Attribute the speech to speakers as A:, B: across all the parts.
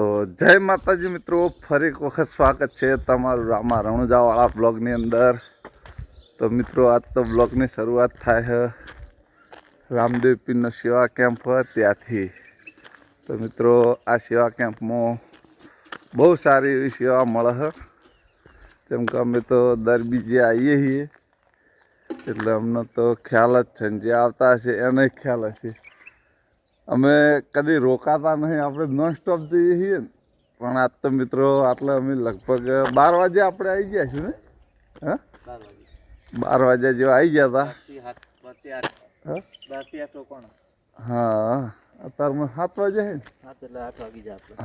A: તો જય માતાજી મિત્રો, ફરી એક વખત સ્વાગત છે તમારું રામા રણુજાવાળા બ્લોગની અંદર. તો મિત્રો, આજ તો બ્લોગની શરૂઆત થાય છે રામદેવ પીરનો સેવા કેમ્પ ત્યાંથી. તો મિત્રો, આ સેવા કેમ્પમાં બહુ સારી એવી સેવા મળે છે જેમ કે અમે તો દર બીજે આવીએ છીએ. એટલે અમને તો ખ્યાલ જ છે જે આવતા હશે એને ખ્યાલ હશે. અમે કદી રોકાતા નહીં આપણે નોન સ્ટોપ જઈએ છીએ ને. પણ આજ તો મિત્રો આટલે અમે લગભગ બાર વાગે આપણે આવી ગયા છીએ ને? હા? બાર વાગ્યા જેવા આવી ગયા હતા હા? હા અત્યારમાં સાત વાગે છે ને?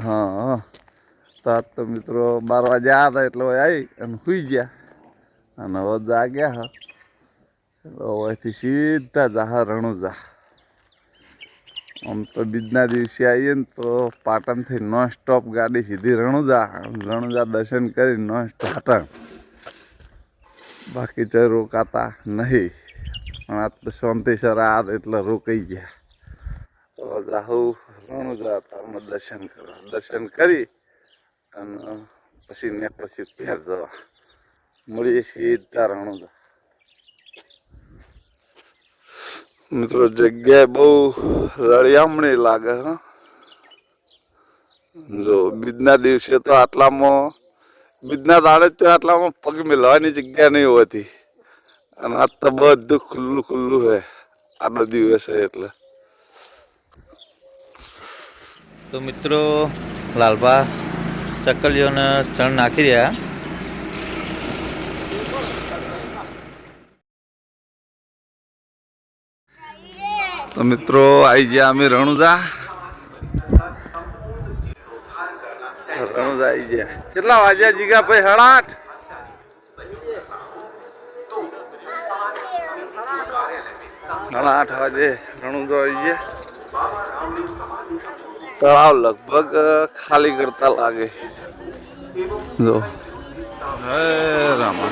A: હા તો આજ તો મિત્રો બાર વાગે આવ્યા હતા એટલે આવી અને સુઈ ગયા. અને હવે જાગ્યા હા. એટલે હવેથી સીધા જાહા રણુજા આમ તો બીજના દિવસે આવીએ ને તો પાટણથી નોન સ્ટોપ ગાડી સીધી રણુજા રણુજા દર્શન કરી નોન સ્ટોપ પાટણ. બાકી જઈ રોકાતા નહીં. પણ આ તો શાંતિસર આ એટલે રોકાઈ ગયા. જાહુ રણુજા તારમાં દર્શન કરવા. દર્શન કરી અને પછી ને પછી ઘેર જવા. મળીએ સીધા રણુજા. મિત્રો, જગ્યાએ બહુ રળિયામણી લાગે, હ. જો બીજના દિવસે તો આટલામાં, બીજના દાડે તો આટલામાં પગ મેળવાની જગ્યા નહીં હોતી. અને આ તો બધું ખુલ્લું ખુલ્લું હે, આનો દિવસ છે એટલે.
B: તો મિત્રો, લાલભા, ચકલીઓને ચણ નાખી રહ્યા.
A: તો મિત્રો આવી ગયા અમે રણુજા. રણુજા આવી ગયા. કેટલા વાગ્યા જીગા ભાઈ? આઠ? સાડા આઠ વાગે રણુજા આવી ગયા. તળાવ લગભગ ખાલી કરતા લાગે. જો. હે રામા.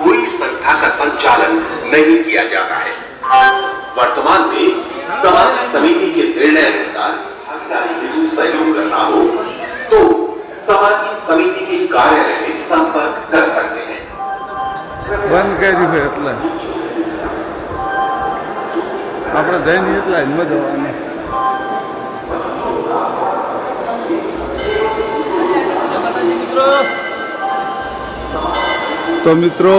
C: कोई संस्था का संचालन नहीं किया जाता है वर्तमान में समाज समिति के निर्णय अनुसार भागीदारी हेतु सहयोग करना हो तो समाज समिति के कार्यालय में संपर्क कर सकते हैं
A: બંધ કર્યું છે એટલે આપણે જઈને એટલા લાઈનમાં જવાનું તો મિત્રો,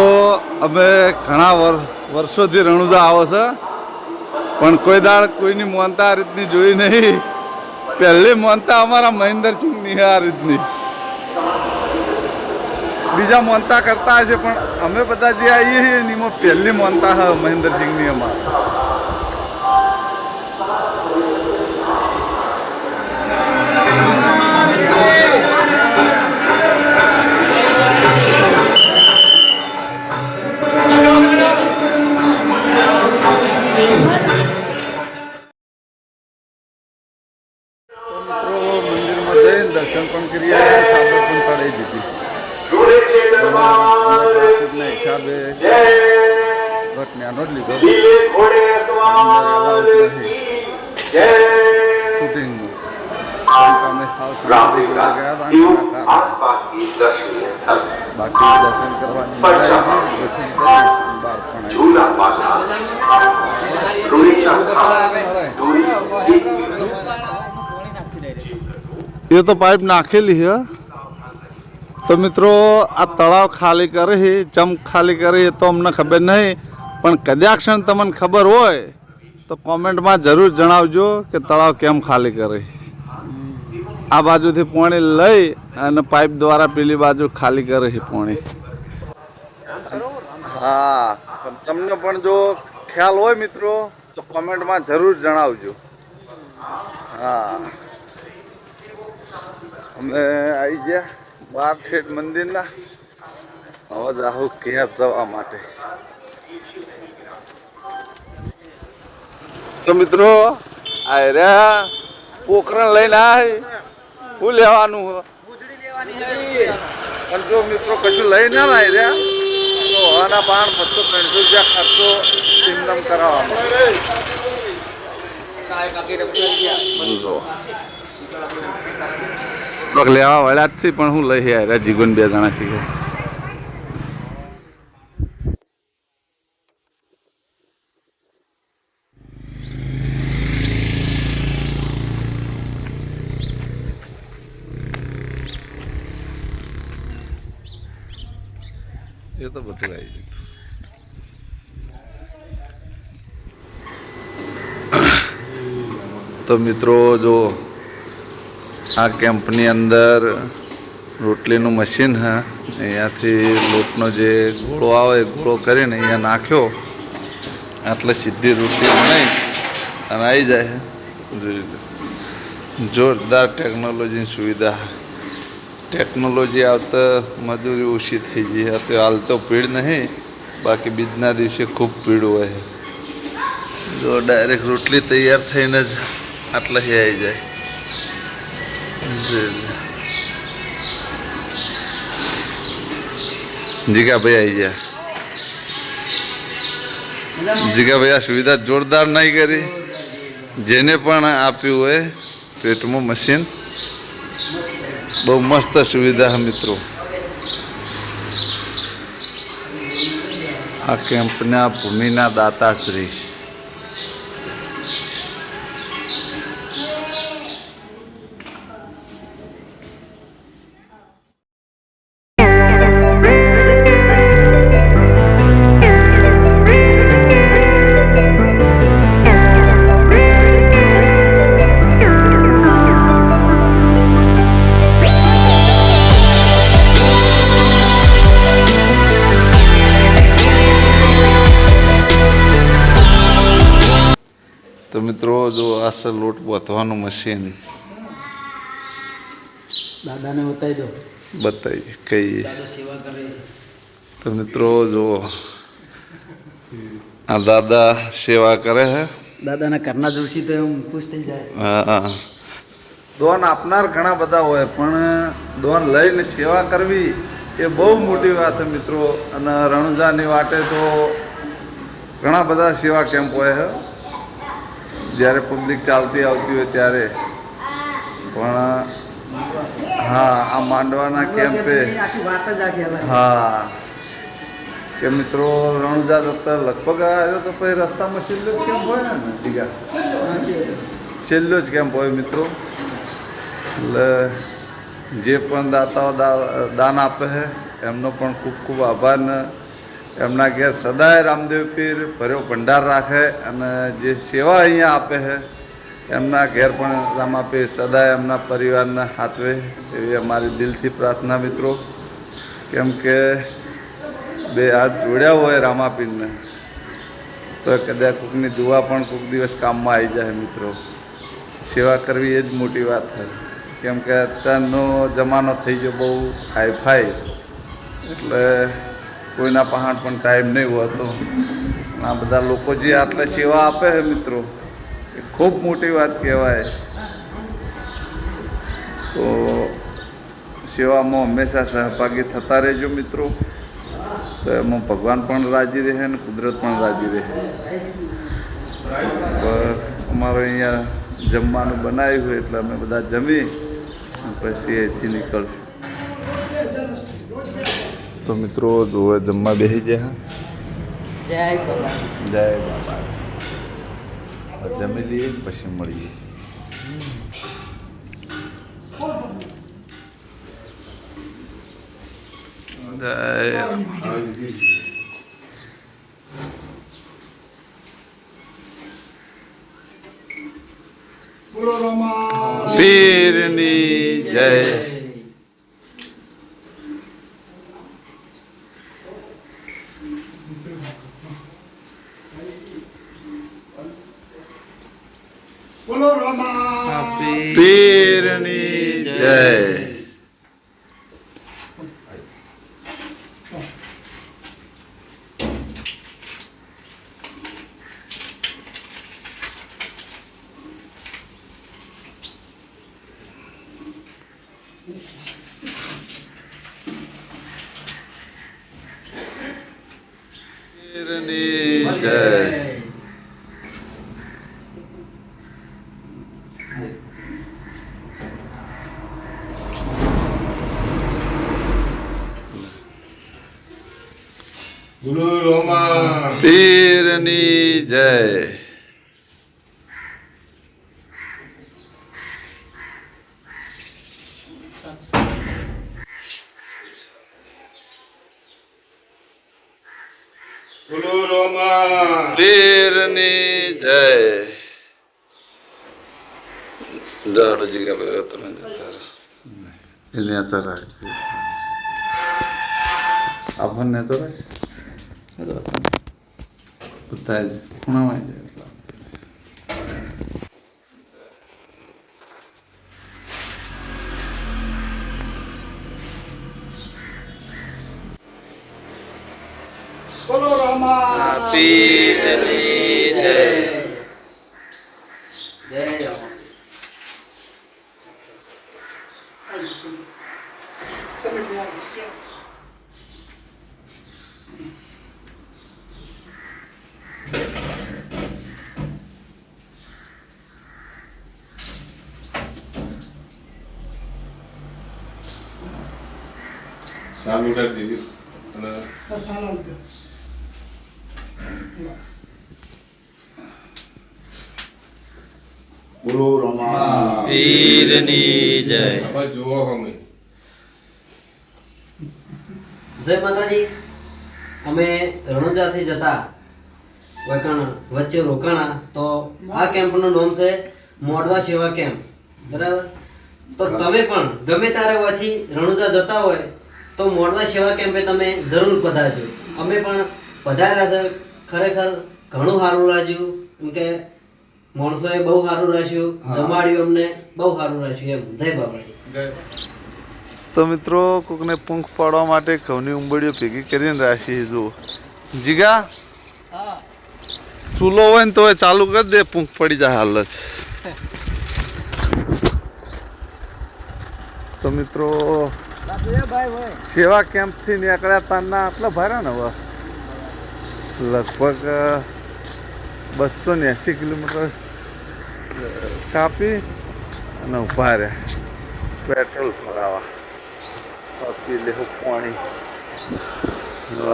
A: અમે ઘણા વર, વર્ષોથી રણુજા આવો છે. પણ કોઈ દાડ કોઈની મોનતા આ રીતની જોઈ નહીં. પહેલી મોનતા અમારા મહેન્દ્રસિંહની આ રીતની. બીજા મોનતા કરતા હશે, પણ અમે બધા જે આવીએ છીએ એમાં પહેલી મોનતા મહેન્દ્રસિંહની અમારે. અમે હાઉસ ગયા હતા અને એના કારણે
C: आसपास की दर्शनीय स्थल
A: બાકી દર્શન કરવાની મજા આવી દર્શન કરી બહાર પણ આવી.
C: झूला पाला रुईचा खान दूरी एक किलोमीटर
A: એ તો પાઇપ નાખેલી છે તો મિત્રો આ તળાવ ખાલી કરે છે ચમ ખાલી કરે એ તો અમને ખબર નહીં પણ કદાચ ક્ષણ તમને ખબર હોય તો કોમેન્ટમાં જરૂર જણાવજો કે તળાવ કેમ ખાલી કરે આ બાજુથી પાણી લઈ અને પાઇપ દ્વારા પેલી બાજુ ખાલી કરે છે પાણી. હા તમને પણ જો ખ્યાલ હોય મિત્રો, તો કોમેન્ટમાં જરૂર જણાવજો. હા. અમે આવી ગયા બાર ઠેઠ મંદિરના. હવે જાહુ ક્યાં જવા માટે. તો મિત્રો, આ રહ્યા પોખરણ લઈને આય. શું લેવાનું હો પણ જો મિત્રો કશું લઈ ના આવી રહ્યા તો હવાના બાણ બસો ત્રણસો રૂપિયા ખર્ચો સિમદમ કરાવવાનો. લેવા વળ્યા જ છે પણ હું લઈ આવ્યા જીગોન બે જણા છીએ. એ તો બધું આવી જતું તો મિત્રો જો આ કેમ્પની અંદર રોટલીનું મશીન હા, અહીંયાથી લોટનો જે ગોળો આવે, ગોળો કરીને અહીંયા નાખ્યો. આટલે સીધી રોટલી બનાવી અને આવી જાય જોરદાર ટેકનોલોજીની સુવિધા. ટેકનોલોજી આવતા મજૂરી ઓછી થઈ ગઈ હતી હાલ તો ભીડ નહીં, બાકી બીજના દિવસે ખૂબ ભીડ હોય જો ડાયરેક્ટ રોટલી તૈયાર થઈને જ આટલા આવી જાય. જીગાભાઈ આવી ગયા. જીગાભાઈ આ સુવિધા જોરદાર નહીં કરી. જેને પણ આપ્યું હોય, પેટમાં મશીન બહુ મસ્ત સુવિધા મિત્રો. આ કેમ્પના ભૂમિના દાતાશ્રી. મશીન.
B: દાદાને બતાવી દો.
A: બતાવી કઈ.
B: દાદા સેવા કરે.
A: તો મિત્રો જો આ દાદા સેવા કરે હે.
B: દાદાના કરના જોશી તો એમ ખુશ થઈ જાય.
A: હા. દોન આપનાર ઘણા બધા હોય પણ દોન લઈને સેવા કરવી એ બહુ મોટી વાત છે મિત્રો. અને રણુજાની વાટે તો ઘણા બધા સેવા કેમ્પ હોય છે. જ્યારે પબ્લિક ચાલતી આવતી હોય ત્યારે. પણ, હા, આ માંડવાના કેમ્પે હા. કે મિત્રો રણુજા જતા લગભગ આવ્યો તો પછી રસ્તામાં છેલ્લો જ કેમ્પ હોય ને ટીકા છેલ્લો જ કેમ્પ હોય મિત્રો. એટલે જે પણ દાતાઓ દાન આપે છે, એમનો પણ ખૂબ ખૂબ આભાર એમના ઘેર સદાય રામદેવ પીર ભર્યો ભંડાર રાખે અને જે સેવા અહીંયા આપે છે, એમના ઘેર પણ રામાપીર સદાય એમના પરિવારના હાથવે એવી અમારી દિલથી પ્રાર્થના મિત્રો. કેમ કે બે હાથ જોડ્યા હોય રામાપીરને, તો કદાચ કોકની દુઆ પણ કોઈક દિવસ કામમાં આવી જાય મિત્રો. સેવા કરવી એ જ મોટી વાત થાય કેમ કે અત્યારનો જમાનો થઈ ગયો બહુ હાઈફાઈ. એટલે કોઈના પહાણ પણ ટાઈમ નહીં હોતો આ બધા લોકો જે આટલા સેવા આપે છે મિત્રો, એ ખૂબ મોટી વાત કહેવાય. તો સેવામાં હંમેશા સહભાગી થતા રહેજો મિત્રો. તો એમાં ભગવાન પણ રાજી રહે અને કુદરત પણ રાજી રહે. અમારે અહીંયા જમવાનું બનાવ્યું હોય એટલે અમે બધા જમી પછી અહીંથી નીકળશું. તો મિત્રો હવે જમવા બેસી ગયા.
B: જય બાબા.
A: જય બાબા. જમી લઈએ પછી મળીએ. જય. પીરની જય. બોલો રમા. પીરની જય. પીરની જય
D: ગુરુ રોમા
A: પીરની જય જાડો જીગા ભાઈ તમે જતા રહો. એને આ તો રાખજો આપણને તો રાખ બધા જ ખૂણામાં જાય એટલે પીરની જય
D: સાલ ઉઠાડી દીધી અને
E: વચ્ચે રોકાણા. તો આ કેમ્પનું નામ છે મોડવા સેવા કેમ્પ. બરાબર? તો તમે પણ ગમે ત્યારે હોવાથી રણુજા જતા હોય તો મોડવા સેવા કેમ્પે તમે જરૂર પધારજો. અમે પણ પધાર્યા છે ખરેખર ઘણું સારું લાગ્યું કે માણસોએ બહુ સારું રાખ્યું. જમાડ્યું અમને બહુ સારું રાખ્યું એમ. જય બાબાજી.
A: તો મિત્રો કોકને પૂંખ પાડવા માટે ઘઉંની ઉંબડીઓ ભેગી કરીને રાખી જુઓ. જીગા ચૂલો હોય ને તો એ ચાલુ કરી દે પૂંખ પડી જાય હાલ જ. તો મિત્રો સેવા કેમ્પથી નીકળ્યા તારના આટલા ભાર્યા ને હવે? લગભગ બસો ને એંસી કિલોમીટર કાપી અને ઊભા રહ્યા. પેટ્રોલ ભરાવા. પી લેવું પાણી.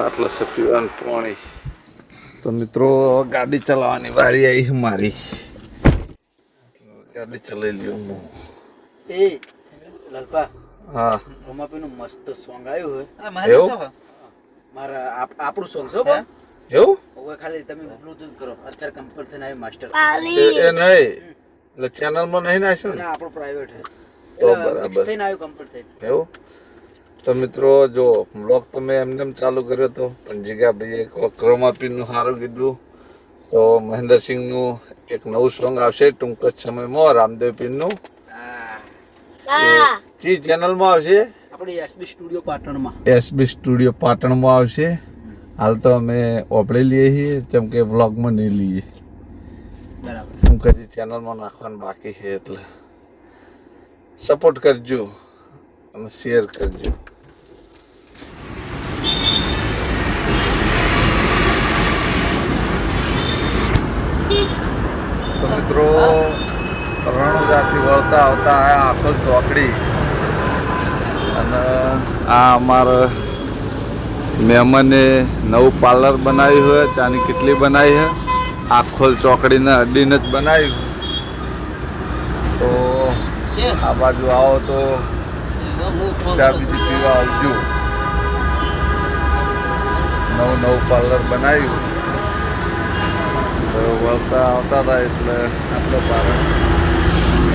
A: આટલો છે પીવાનું પાણી. તો મિત્રો ગાડી ચલાવવાની વારી આવી છે મારી. ગાડી ચલાવી લ્યો હું.
E: એ લાલપા.
A: હા.
E: રમાપીનું મસ્ત સોંગ આવ્યું હોય.
A: એવું?
E: મારા આપ- આપણું સોંગ છો પણ
A: એવું?
E: હવે ખાલી તમે બ્લૂટૂથ કરો. અત્યારે કમ્પ્યુટર થઈને આવી માસ્ટર.
A: એ નહીં. એટલે ચેનલમાં નહીં નાખ્યું ને?
E: આપણો પ્રાઇવેટ છે.
A: તો બરાબર.
E: થઈને આવ્યું કમ્પ્યુટર થઈને.
A: એવું? તો મિત્રો જો બ્લોગ તો મેં એમને એમ ચાલુ કર્યો હતો પણ જીગાભાઈએ ક્રોમાપીનું સારું કીધું. તો મહેન્દ્રસિંહનું એક નવું સોંગ આવશે ટૂંક જ સમયમાં રામદેવ પીનનું
E: હા.
A: ચી ચેનલમાં આવશે?
E: આપણી એસબી સ્ટુડિયો પાટણમાં.
A: એસબી સ્ટુડિયો પાટણમાં આવશે. હાલ તો અમે ઓપડે લઈએ છીએ જેમ કે વ્લોગમાં નહીં લઈએ.
E: બરાબર.
A: કદી ચેનલમાં નાખવાનું બાકી છે એટલે સપોર્ટ કરજો અને શેર કરજો. તો મિત્રો રણુજાથી વળતા આવતા આ આખો ચોકડી. અને આ અમારા મહેમાને નવું પાર્લર બનાવ્યું હોય, ચાની કેટલી બનાવી છે આખોલ ચોકડીને અડીને જ બનાવ્યું. તો આ બાજુ આવો તો ચા બીજી પીવા આવજો. નવું નવું પાર્લર બનાવ્યું. તો વળતા આવતા હતા એટલે આટલો ભાર.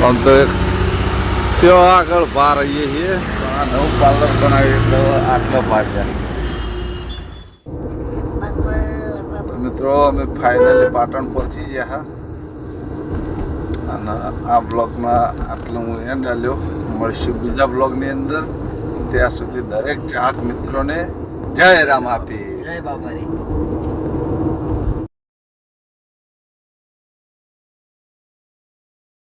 A: આમ તો એક ત્યાં આગળ બહાર આવીએ છીએ. આ નવું પાર્લર બનાવ્યું એટલે આટલો ભાગ જાય તો મિત્રો, અમે ફાઇનલી પાટણ પહોંચી ગયા હા. અને આ બ્લોગમાં આટલું હું એન્ડ આલ્યો. મળશું બીજા બ્લોગની અંદર. ત્યાં સુધી દરેક ચાહક મિત્રોને જય રામ આપી.
E: જય બાબારી.